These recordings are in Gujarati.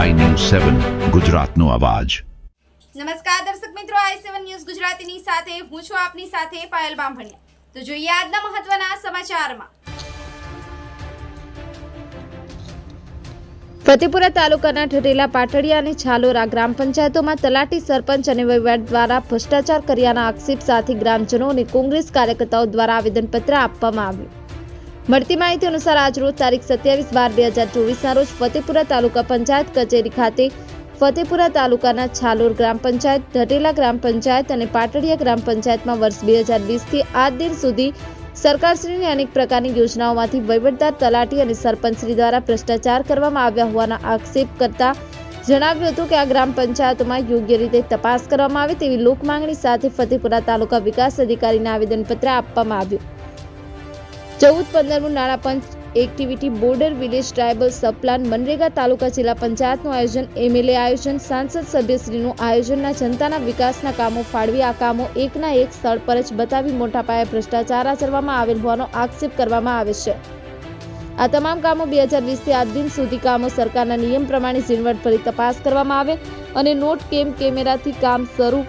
સેવન ગુજરાતનો અવાજ. નમસ્કાર દર્શક મિત્રો આઈ સેવન ન્યૂઝ ગુજરાતીની સાથે હું છું આપની સાથે પાયલ બામભણિયા. તો જોઈએ આજના મહત્વના સમાચારમાં. ફતેપુરા તાલુકાના ઠઠેલા પાટડિયા અને છાલોરા ગ્રામ પંચાયતોમાં તલાટી સરપંચ અને વહીવટ દ્વારા ભ્રષ્ટાચાર કર્યાના આક્ષેપ સાથે ગ્રામજનો અને કોંગ્રેસ કાર્યકર્તાઓ દ્વારા આવેદનપત્ર આપવામાં આવ્યું. મળતી માહિતી અનુસાર આજરોજ તારીખ સત્યાવીસ બાર બે હજાર ચોવીસના રોજ ફતેપુરા તાલુકા પંચાયત કચેરી ખાતે ફતેપુરા તાલુકાના છાલોર ગ્રામ પંચાયત, ઢટેલા ગ્રામ પંચાયત અને પાટડિયા ગ્રામ પંચાયતમાં વર્ષ બે હજાર વીસથી આજ દિન સુધી સરકારશ્રીની અનેક પ્રકારની યોજનાઓમાંથી વહીવટદાર તલાટી અને સરપંચશ્રી દ્વારા ભ્રષ્ટાચાર કરવામાં આવ્યા હોવાના આક્ષેપ કરતા જણાવ્યું હતું કે આ ગ્રામ પંચાયતોમાં યોગ્ય રીતે તપાસ કરવામાં આવે તેવી લોકમાંગણી સાથે ફતેપુરા તાલુકા વિકાસ અધિકારીને આવેદનપત્ર આપવામાં આવ્યું. ચૌદ પંદરમું નાણાં પંચ activity border village tribal subplan MNREGA taluka જિલ્લા પંચાયતનું આયોજન, એમએલએ આયોજન, સાંસદ સભ્યશ્રીનું આયોજનના જનતાના વિકાસના કામો ફાળવી, આ કામો એકના એક સ્થળ પર જ બતાવી મોટા પાયે ભ્રષ્ટાચાર આચરવામાં આવેલ હોવાનો આક્ષેપ કરવામાં આવે છે. આ તમામ કામો બે હજાર વીસથી આજ દિન સુધી કામો સરકારના નિયમ પ્રમાણે ઝીણવટભરી તપાસ કરવામાં આવે અને નોટ કેમ કેમેરાથી કામ શરૂ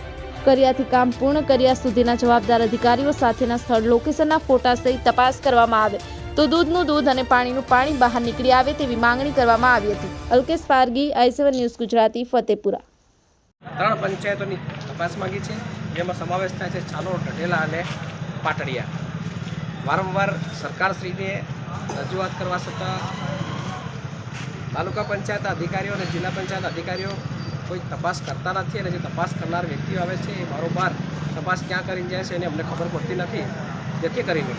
કર્યાથી કામ પૂર્ણ કર્યા સુધીના જવાબદાર અધિકારીઓ સાથેના સ્થળ લોકેશનના ફોટા સહિત તપાસ કરવામાં આવે. તો દૂધનું દૂધ અને પાણીનું પાણી બહાર નીકળી આવે તેવી માંગણી કરવામાં આવી હતી. Alkesh Pargi, I News Gujarati, Fatepura. ત્રણ પંચાયતોની તપાસ માંગી છે. જેમાં સમાવેશ થાય છે ચાલો ઢઢેલા અને પાટડિયા. વારંવાર સરકારશ્રીને રજૂઆત કરવા છતાં તાલુકા પંચાયત અધિકારીઓ અને જિલ્લા પંચાયત અધિકારીઓ કોઈ તપાસ કરતા નથી અને જે તપાસ કરનાર વ્યક્તિઓ આવે છે એ બારોબાર તપાસ ક્યાં કરીને જાય છે એને અમને ખબર પડતી નથી. જેથી કરીને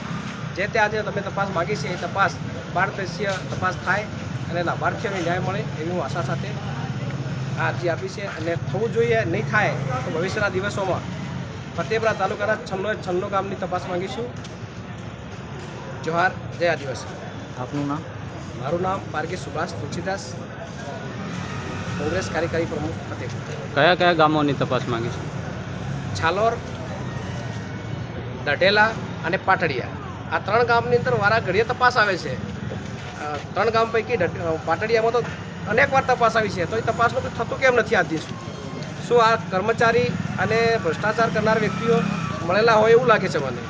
જે તે આજે તમે તપાસ માગી છે એ તપાસ પારદર્શીય તપાસ થાય અને લાભાર્થીઓને ન્યાય મળે એવી હું આશા સાથે આ અરજી આપી છે. અને થવું જોઈએ નહીં થાય તો ભવિષ્યના દિવસોમાં ફતેપુરા તાલુકાના છન્નો છન્નો ગામની તપાસ માંગીશું. જોહાર જય આદિવાસી. આપનું નામ? મારું નામ પારકી સુભાષ તુલસીદાસ. કોંગ્રેસ કાર્યકારી પ્રમુખ ફતેપુર કયા કયા ગામોની તપાસ માંગી છે? છાલોર દઢેલા અને પાટડિયા. આ ત્રણ ગામની અંદર વારા ઘડીએ તપાસ આવે છે. ત્રણ ગામ પૈકી પાટડિયામાં તો અનેક વાર તપાસ આવી છે. તો એ તપાસનું કંઈ થતું કેમ નથી આજ શું આ કર્મચારી અને ભ્રષ્ટાચાર કરનાર વ્યક્તિઓ મળેલા હોય એવું લાગે છે મને?